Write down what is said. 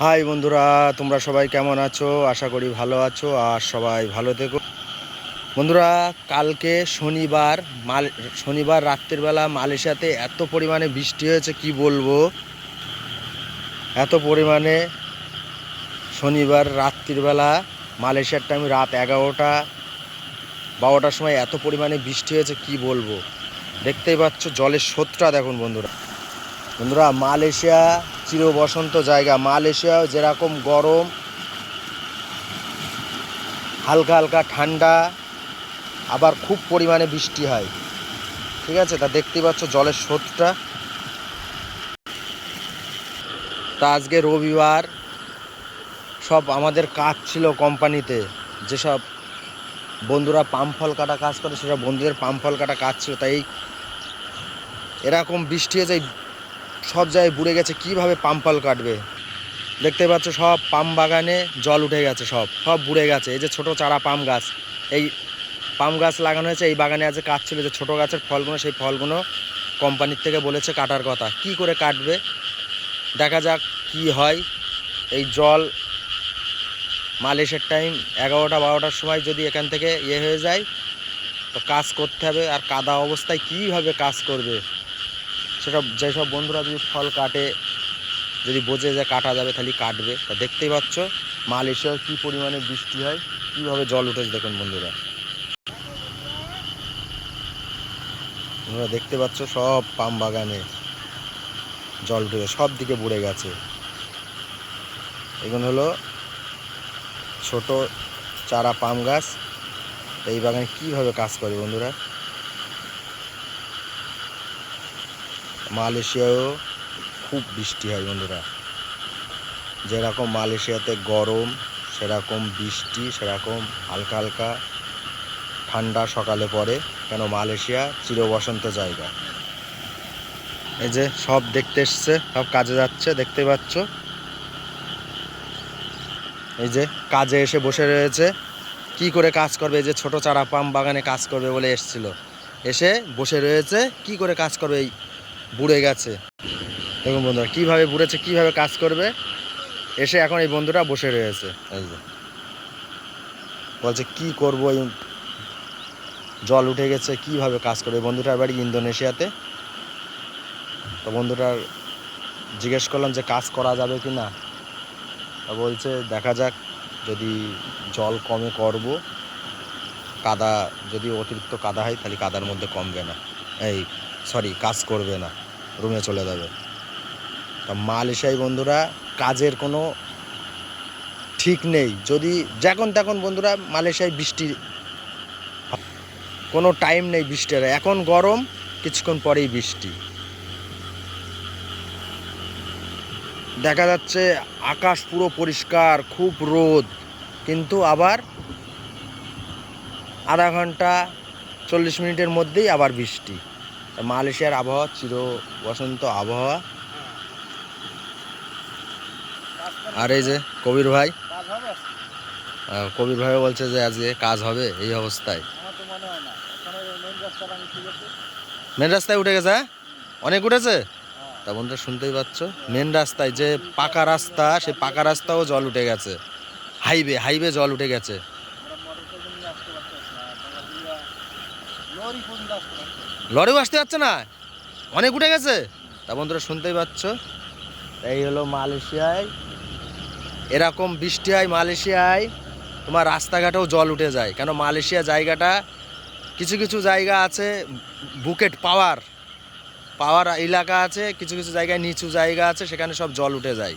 High বন্ধুরা, তোমরা সবাই কেমন আছো? আশা করি ভালো আছো আর সবাই ভালো থেকো। বন্ধুরা, কালকে শনিবার, মাল শনিবার রাত্রিবেলা মালয়েশিয়াতে এত পরিমাণে বৃষ্টি হয়েছে, কি বলব? এত পরিমাণে শনিবার রাত্রিবেলা মালয়েশিয়ার টাইম রাত এগারোটা, বারোটার সময় এত পরিমাণে বৃষ্টি হয়েছে, কি বলব? দেখতেই পাচ্ছ জলের স্রোতটা, দেখুন বন্ধুরা। বন্ধুরা, মালয়েশিয়া চির বসন্ত জায়গা। মালয়েশিয়াও যেরকম গরম, হালকা হালকা ঠান্ডা, আবার খুব পরিমাণে বৃষ্টি হয়। ঠিক আছে? তা দেখতে পাচ্ছ জলের স্রোতটা। তা আজকে রবিবার সব আমাদের কাজ ছিল কোম্পানিতে। যেসব বন্ধুরা পাম ফল কাটা কাজ করে, সেসব বন্ধুদের পাম ফল কাটা কাজ ছিল। তাই এরকম বৃষ্টি হয়েছে সব জায়গায় বুড়ে গেছে, কীভাবে পাম ফল কাটবে? দেখতে পাচ্ছ সব পাম বাগানে জল উঠে গেছে সব সব বুড়ে গেছে। এই যে ছোট চারা পাম গাছ, এই পাম গাছ লাগানো হয়েছে, এই বাগানে আজ কাজ ছিল যে ছোট গাছের ফলগুলো, সেই ফলগুলো কোম্পানির থেকে বলেছে কাটার কথা। কি করে কাটবে? দেখা যাক কি হয়। এই জল মালিশের টাইম এগারোটা বারোটার সময় যদি এখান থেকে ইয়ে হয়ে যায়, তো কাজ করতে হবে। আর কাদা অবস্থায় কীভাবে কাজ করবে? সেসব যেসব বন্ধুরা যদি ফল কাটে, যদি বোঝে যে কাটা যাবে তাহলে কাটবে। তা দেখতেই পাচ্ছ মালয়েশিয়ায় কী পরিমাণে বৃষ্টি হয়, কীভাবে জল উঠেছে দেখুন বন্ধুরা। তোমরা দেখতে পাচ্ছ সব পাম বাগানে জল উঠেছে, সব দিকে বুড়ে গেছে। এগুলো হলো ছোট চারা পাম গাছ। এই বাগানে কীভাবে কাজ করে বন্ধুরা? মালয়েশিয়ায়ও খুব বৃষ্টি হয় বন্ধুরা। যেরকম মালয়েশিয়াতে গরম, সেরকম বৃষ্টি, সেরকম হালকা হালকা ঠান্ডা সকালে পড়ে, কেন মালয়েশিয়া চিরবসন্ত জায়গা। এই যে সব দেখতে এসছে, সব কাজে যাচ্ছে, দেখতে পাচ্ছ? এই যে কাজে এসে বসে রয়েছে। কি করে কাজ করবে? এই যে ছোট চারা পাম বাগানে কাজ করবে বলে এসছিল। এসে বসে রয়েছে, কি করে কাজ করবে এই বুড়ে গেছে। দেখুন বন্ধুরা, কীভাবে বুড়েছে, কীভাবে কাজ করবে, এসে এখন এই বন্ধুরা বসে রয়েছে। এই যে। বলছে, কি করব? এই জল উঠে গেছে, কীভাবে কাজ করবে? বন্ধুটার বাড়ি ইন্দোনেশিয়াতে। তো বন্ধুটার জিজ্ঞেস করলাম যে, কাজ করা যাবে কি না? তা বলছে, দেখা যাক, যদি জল কমে করব, কাদা যদি অতিরিক্ত কাদা হয়, তাহলে কাদার মধ্যে কমবে না। এই, সরি, কাজ করবে না। রুমে চলে যাবে। তা মালয়েশিয়ায় বন্ধুরা, কাজের কোনো ঠিক নেই। যদি যখন তখন বন্ধুরা মালয়েশিয়ায় বৃষ্টি, কোনো টাইম নেই বৃষ্টির। এখন গরম, কিছুক্ষণ পরেই বৃষ্টি। দেখা যাচ্ছে আকাশ পুরো পরিষ্কার, খুব রোদ। কিন্তু আবার আধা ঘণ্টা, চল্লিশ মিনিটের মধ্যেই আবার বৃষ্টি। মালয়েশিয়ার আবহাওয়া, চির বসন্ত আবহাওয়া। আর এই যে কবির ভাই? কবির ভাই বলছে যে আজকে কাজ হবে, এই অবস্থায়। মনে রাস্তায় উঠে গেছে হ্যাঁ? অনেক উঠেছে? তা বন্ধুরা শুনতেই পাচ্ছ, মেন রাস্তায় যে পাকা রাস্তা সেই পাকা রাস্তাও জল উঠে গেছে। হাইওয়ে হাইওয়ে জল উঠে গেছে। লরিও আসতে পারছে না। অনেক উঠে গেছে। তা বন্ধুরা শুনতেই পাচ্ছ? এই হলো মালয়েশিয়ায়। এরকম বৃষ্টি হয় মালয়েশিয়ায়, তোমার রাস্তাঘাটেও জল উঠে যায়। কেন মালয়েশিয়া জায়গাটা, কিছু কিছু জায়গা আছে, বুকেট পাওয়ার পাওয়ার এলাকা আছে, কিছু কিছু জায়গায় নিচু জায়গা আছে, সেখানে সব জল উঠে যায়।